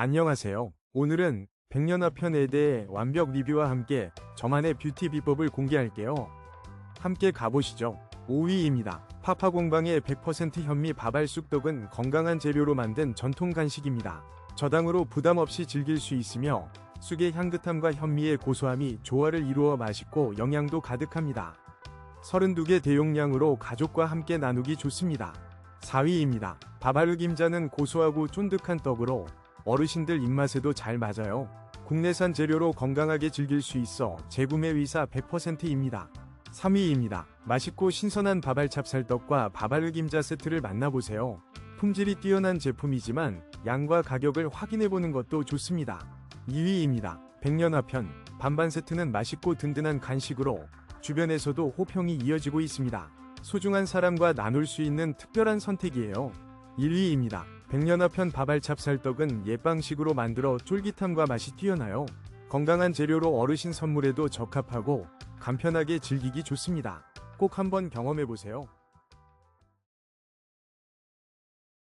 안녕하세요. 오늘은 백년화 편에 대해 완벽 리뷰와 함께 저만의 뷰티 비법을 공개할게요. 함께 가보시죠. 5위입니다. 파파공방의 100% 현미 밥알 쑥떡은 건강한 재료로 만든 전통 간식입니다. 저당으로 부담 없이 즐길 수 있으며 쑥의 향긋함과 현미의 고소함이 조화를 이루어 맛있고 영양도 가득합니다. 32개 대용량으로 가족과 함께 나누기 좋습니다. 4위입니다. 바바르 김자는 고소하고 쫀득한 떡으로 어르신들 입맛에도 잘 맞아요. 국내산 재료로 건강하게 즐길 수 있어 재구매 의사 100%입니다. 3위입니다. 맛있고 신선한 바발 찹쌀떡과 바바르 김자 세트를 만나보세요. 품질이 뛰어난 제품이지만 양과 가격을 확인해보는 것도 좋습니다. 2위입니다. 백년화편 반반 세트는 맛있고 든든한 간식으로 주변에서도 호평이 이어지고 있습니다. 소중한 사람과 나눌 수 있는 특별한 선택이에요. 1위입니다. 백년화편 바발 찹쌀떡은 옛방식으로 만들어 쫄깃함과 맛이 뛰어나요. 건강한 재료로 어르신 선물에도 적합하고 간편하게 즐기기 좋습니다. 꼭 한번 경험해보세요.